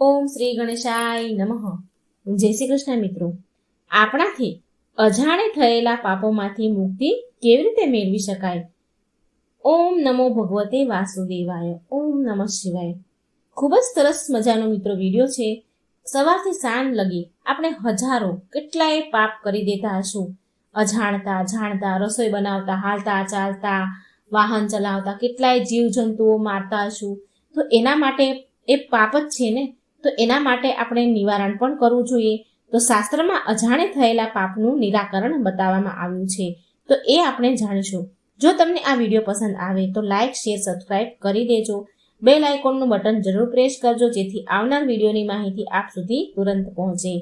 ઓમ શ્રી ગણેશાય નમઃ. જય શ્રી કૃષ્ણ મિત્રો. આપણાથી અજાણે થયેલા પાપોમાંથી મુક્તિ કેવી રીતે મેળવી શકાય? ઓમ નમો ભગવતે વાસુદેવાય. ઓમ નમઃ શિવાય. ખૂબ જ સરસ મજાનો મિત્રો વીડિયો છે. સવારથી સાંજ લગી આપણે હજારો કેટલાય પાપ કરી દેતા હશું. અજાણતા, જાણતા, રસોઈ બનાવતા, હાલતા, ચાલતા, વાહન ચલાવતા, કેટલાય જીવજંતુઓ મારતા હશું. તો એના માટે એ પાપ જ છે ને? તો એના માટે આપણે નિવારણ પણ કરવું જોઈએ. તો શાસ્ત્રમાં અજાણે થયેલા પાપનું નિરાકરણ બતાવવામાં આવ્યું છે. તો એ આપણે જાણીશું. જો તમને આ વીડિયો પસંદ આવે તો લાઇક શેર, સબસ્ક્રાઇબ કરી દેજો. બેલ આઇકોનનું બટન જરૂર પ્રેસ કરજો જેથી આવનાર વિડીયોની માહિતી આપ સુધી તુરંત પહોંચે.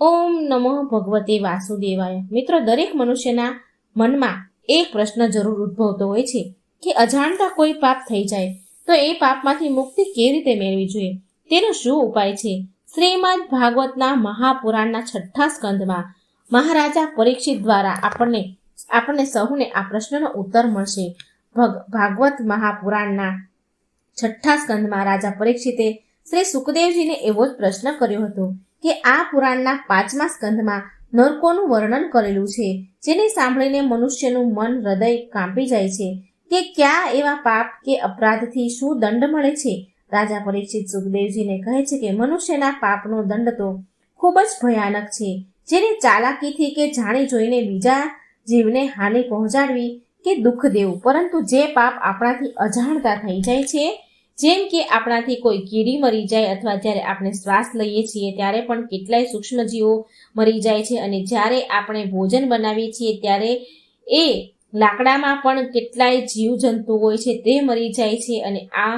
ઓમ નમો ભગવતે વાસુદેવાય. મિત્રો, દરેક મનુષ્યના મનમાં એક પ્રશ્ન જરૂર ઉદ્ભવતો હોય છે કે અજાણતા કોઈ પાપ થઈ જાય તો એ પાપમાંથી મુક્તિ કેવી રીતે મેળવી જોઈએ? તેનો શું ઉપાય છે? શ્રીમદ ભાગવતના મહાપુરાણના છઠ્ઠા સ્કંદમાં મહારાજા પરીક્ષિત દ્વારા આપણને આપણને સહુને આ પ્રશ્નનો ઉત્તર મળશે. ભગ, ભાગવત મહાપુરાણના છઠ્ઠા સ્કંદમાં રાજા પરીક્ષિતે શ્રી સુખદેવજીને એવો જ પ્રશ્ન કર્યો હતો કે આ પુરાણના પાંચમા સ્કંદમાં નરકોનું વર્ણન કરેલું છે, જેને સાંભળીને મનુષ્યનું મન હૃદય કાંપી જાય છે, કે ક્યાં એવા પાપ કે અપરાધથી શું દંડ મળે છે? રાજા પરીક્ષિત સુખદેવજીને કહે છે કે મનુષ્યના પાપનો દંડ તો ખૂબ જ ભયાનક છે. જેને ચાલાકીથી કે જાણી જોઈને બીજા જીવને હાનિ પહોંચાડવી કે દુઃખ દેવું, પરંતુ જે પાપ આપણાથી અજાણતા થઈ જાય છે, જેમ કે આપણાથી કોઈ કીડી મરી જાય અથવા જ્યારે આપણે શ્વાસ લઈએ છીએ, ત્યારે પણ કેટલાય સૂક્ષ્મજીવો મરી જાય છે અને જ્યારે આપણે ભોજન બનાવીએ છીએ, ત્યારે એ લાકડામાં પણ કેટલાય જીવજંતુ હોય છે, તે મરી જાય છે અને આ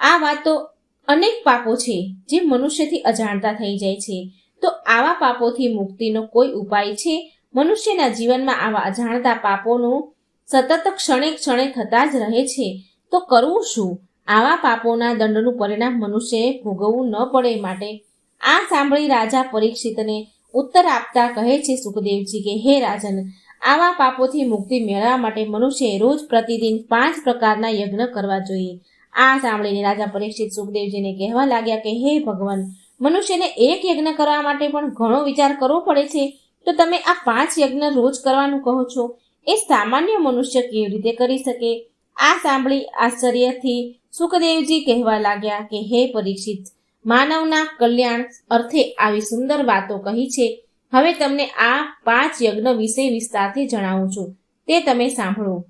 આ વાતો અનેક પાપો છે જે મનુષ્યથી અજાણતા થઈ જાય છે. તો આવા પાપોથી મુક્તિનો કોઈ ઉપાય છે? મનુષ્યના જીવનમાં આવા અજાણતા પાપોનું સતત ક્ષણે ક્ષણે થતા જ રહે છે. તો કરવું શું? આવા પાપોના દંડનું પરિણામ મનુષ્યએ ભોગવવું ન પડે માટે. આ સાંભળી રાજા પરીક્ષિતને ઉત્તર આપતા કહે છે સુખદેવજી કે, હે રાજન, આવા પાપોથી મુક્તિ મેળવવા માટે મનુષ્યએ રોજ પ્રતિદિન પાંચ પ્રકારના યજ્ઞ કરવા જોઈએ. આ સાંભળીને રાજા પરીક્ષિત સુખદેવજીને કહેવા લાગ્યા કે, હે ભગવાન, મનુષ્યને એક યજ્ઞ કરવા માટે પણ ઘણો વિચાર કરવો પડે છે. તો તમે આ પાંચ યજ્ઞ રોજ કરવાનું કહો છો? એ સામાન્ય મનુષ્ય કેવી રીતે કરી શકે? આ સાંભળી આશ્ચર્યથી સુખદેવજી કહેવા લાગ્યા કે, હે પરીક્ષિત, માનવના કલ્યાણ અર્થે આવી સુંદર વાતો કહી છે. હવે તમને આ પાંચ યજ્ઞ વિશે વિસ્તારથી જણાવું છું. તે તમે સાંભળો.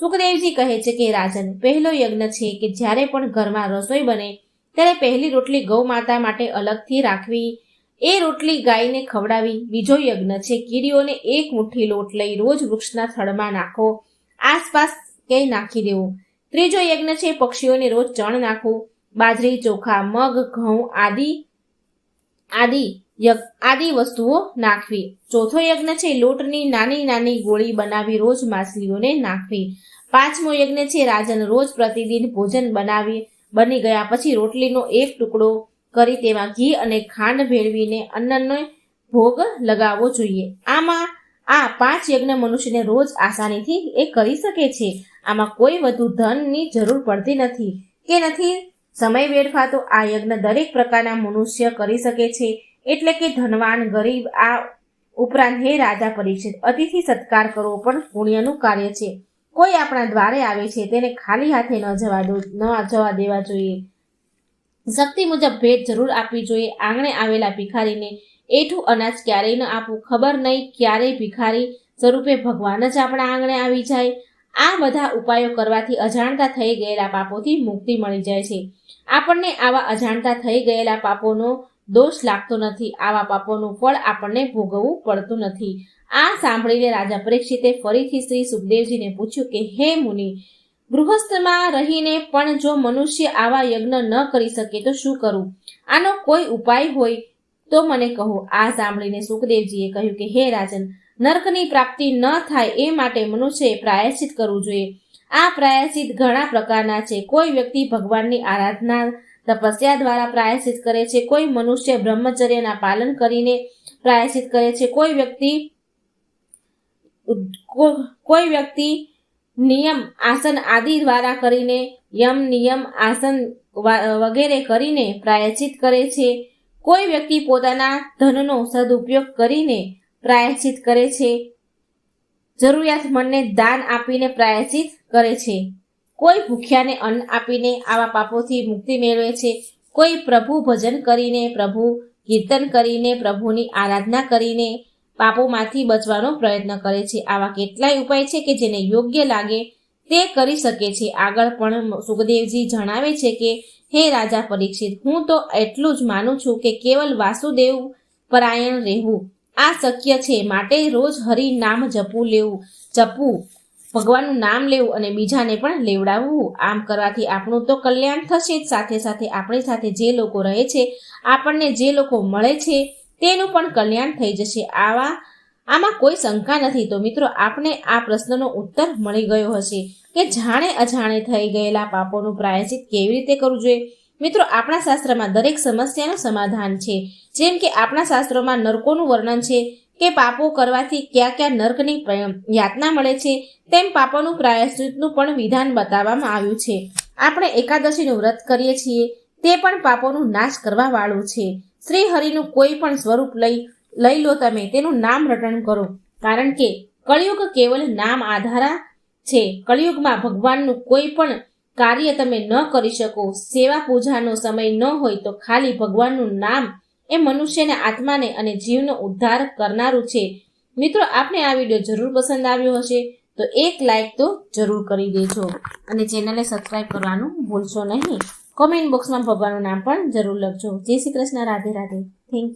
સુખદેવજી કહે છે કે રાજન, પહેલો યજ્ઞ છે કે જ્યારે પણ ઘરમાં રસોઈ બને, ત્યારે પહેલી રોટલી ગૌ માતા માટે અલગથી રાખવી, એ રોટલી ગાયને ખવડાવી, બીજો યજ્ઞ છે કીડીઓને એક મુઠ્ઠી લોટ લઈ રોજ વૃક્ષના થડમાં નાખો, આસપાસ ક્યાંય નાખી દેવું. ત્રીજો યજ્ઞ છે પક્ષીઓને રોજ ચણ નાખવું, બાજરી, ચોખા, મગ, ઘઉં, આદિ આદિ આદિ વસ્તુઓ નાખવી. ચોથો યજ્ઞ છે લોટની નાની નાની ગોળી બનાવી રોજ માછલીઓને નાખવી. પાંચમો યજ્ઞ છે રાજન રોજ પ્રતિદિન ભોજન બનાવી. બની ગયા પછી રોટલીનો એક ટુકડો કરી તેમાં ઘી અને ખાંડ ભેળવીને અન્નનો ભોગ લગાવવો જોઈએ. આમાં આ પાંચ યજ્ઞ મનુષ્યને રોજ આસાનીથી એ કરી શકે છે. આમાં કોઈ વધુ ધનની જરૂર પડતી નથી કે નથી. સમય વેડફાતો આ યજ્ઞ દરેક પ્રકારના મનુષ્ય કરી શકે છે. એટલે કે ધનવાન, ગરીબ, આ ઉપરાંત હે રાજા પરિચિત અતિથિ સત્કાર કરવો પણ પુણ્યનું કાર્ય છે. કોઈ આપણા દ્વારે આવે છે, તેને ખાલી હાથે ન જવા દો, ન જવા દેવા જોઈએ. શક્તિ મુજબ ભેટ જરૂર આપવી જોઈએ. આંગણે આવેલા ભિખારીને એઠું અનાજ ક્યારેય ન આપવું. ખબર નહીં ક્યારેય ભિખારી સ્વરૂપે ભગવાન જ આપણા આંગણે આવી જાય. આ બધા ઉપાયો કરવાથી અજાણતા થઈ ગયેલા પાપોથી મુક્તિ મળી જાય છે. આપણને આવા અજાણતા થઈ ગયેલા પાપોનો દોષ લાગતો નથી. આવા પાપોનું ફળ આપણને ભોગવવું પડતું નથી. આ સાંભળીને રાજા પરીક્ષિતે ફરીથી શ્રી સુખદેવજીને પૂછ્યું કે, હે મુનિ, ગૃહસ્થમાં રહીને પણ જો મનુષ્ય આવા યજ્ઞ ન કરી શકે તો શું કરવું આનો કોઈ ઉપાય હોય તો મને કહો. આ સાંભળીને સુખદેવજીએ કહ્યું કે, હે રાજન, નર્કની પ્રાપ્તિ ન થાય એ માટે મનુષ્યએ પ્રાયશ્ચિત કરવું જોઈએ. આ પ્રાયશ્ચિત ઘણા પ્રકારના છે. કોઈ વ્યક્તિ ભગવાનની આરાધના તપસ્યા દ્વારા પ્રાયશ્ચિત કરે છે. કોઈ મનુષ્ય બ્રહ્મચર્યના પાલન કરીને પ્રાયશ્ચિત કરે છે. કોઈ વ્યક્તિ કોઈ વ્યક્તિ નિયમ, આસન આદિ દ્વારા કરીને, યમ, નિયમ, આસન વગેરે કરીને પ્રાયશ્ચિત કરે છે. કોઈ વ્યક્તિ પોતાના ધનનો સદુપયોગ કરીને પ્રાયશ્ચિત કરે છે. જરૂરિયાતમંદને દાન આપીને પ્રાયશ્ચિત કરે છે. કોઈ ભૂખ્યાને અન્ન આપીને આવા પાપોથી મુક્તિ મેળવે છે. કોઈ પ્રભુ ભજન કરીને, પ્રભુ કીર્તન કરીને, પ્રભુની આરાધના કરીને પાપોમાંથી બચવાનો પ્રયત્ન કરે છે. આવા કેટલાય ઉપાય છે કે જેને યોગ્ય લાગે તે કરી શકે છે. આગળ પણ સુખદેવજી જણાવે છે કે, હે રાજા પરીક્ષિત, હું તો એટલું જ માનું છું કે કેવલ વાસુદેવ પરાયણ રહેવું આ શક્ય છે. માટે રોજ હરિ નામ જપવું લેવું જપવું ભગવાનનું નામ લેવું અને બીજાને પણ લેવડાવવું. આમ કરવાથી આપણું તો કલ્યાણ થશે જ. સાથે સાથે આપણી સાથે જે લોકો રહે છે, આપણને જે લોકો મળે છે, તેનું પણ કલ્યાણ થઈ જશે. આવા, આમાં કોઈ શંકા નથી. તો મિત્રો આપણે આ પ્રશ્નનો ઉત્તર મળી ગયો હશે કે જાણે અજાણે થઈ ગયેલા પાપોનું પ્રાયશ્ચિત કેવી રીતે કરવું જોઈએ? મિત્રો, આપણા શાસ્ત્રમાં દરેક સમસ્યાનું સમાધાન છે. જેમ કે આપણા શાસ્ત્રોમાં નરકોનું વર્ણન છે કે પાપો કરવાથી કયા ક્યાં નર્કની યાતના મળે છે, તેમ પાપોનું પ્રાયશ્ચિતનું પણ વિધાન બતાવવામાં આવ્યું છે. આપણે એકાદશીનું વ્રત કરીએ છીએ, તે પણ પાપોનું નાશ કરવા વાળું છે. શ્રી હરિનું કોઈ પણ સ્વરૂપ લઈ લઈ લો તમે, તેનું નામ રટણ કરો. કારણ કે કળિયુગ કેવલ નામ આધારા છે. કળિયુગમાં ભગવાનનું કોઈ પણ કાર્ય તમે ન કરી શકો. સેવા પૂજાનો સમય ન હોય તો ખાલી ભગવાનનું નામ એ મનુષ્યને આત્માને અને જીવનો ઉદ્ધાર કરનારું છે. મિત્રો, આપને આ વીડિયો જરૂર પસંદ આવ્યો હશે, તો એક લાઈક તો જરૂર કરી દેજો. અને ચેનલને સબસ્ક્રાઈબ કરવાનું ભૂલશો નહીં. કોમેન્ટ બોક્સમાં ભગવાનનું નામ પણ જરૂર લખજો. જય શ્રી કૃષ્ણ, રાધે રાધે. થેન્ક